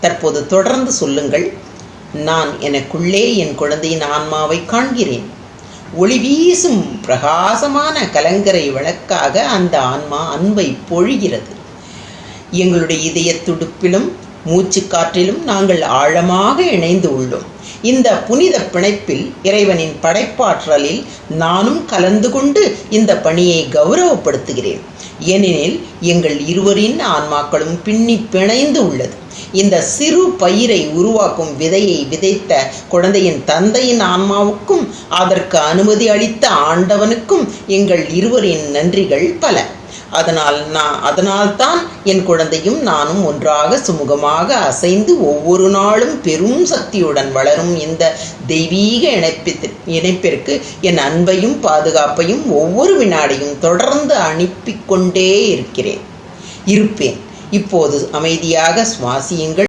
தற்போது தொடர்ந்து சொல்லுங்கள். நான் எனக்குள்ளே என் குழந்தையின் ஆன்மாவை காண்கிறேன். ஒளி வீசும் பிரகாசமான கலங்கரை விளக்காக அந்த ஆன்மா அன்பை பொழிகிறது. எங்களுடைய இதய துடுப்பிலும் மூச்சுக்காற்றிலும் நாங்கள் ஆழமாக இணைந்து உள்ளோம். இந்த புனித பிணைப்பில் இறைவனின் படைப்பாற்றலில் நானும் கலந்து கொண்டு இந்த பணியை கௌரவப்படுத்துகிறேன். ஏனெனில் எங்கள் இருவரின் ஆன்மாக்களும் பின்னி பிணைந்து உள்ளது. இந்த சிறு பயிரை உருவாக்கும் விதையை விதைத்த குழந்தையின் தந்தையின் ஆன்மாவுக்கும் அதற்கு அனுமதி அளித்த ஆண்டவனுக்கும் எங்கள் இருவரின் நன்றிகள் பல. அதனால் நான் அதனால்தான் என் குழந்தையும் நானும் ஒன்றாக சுமூகமாக அசைந்து ஒவ்வொரு நாளும் பெரும் சக்தியுடன் வளரும் இந்த தெய்வீக இணைப்பித்து இணைப்பிற்கு என் அன்பையும் பாதுகாப்பையும் ஒவ்வொரு வினாடியும் தொடர்ந்து அனுப்பிக் கொண்டே இருக்கிறேன். இருப்பேன். இப்போது அமைதியாக சுவாசியுங்கள்.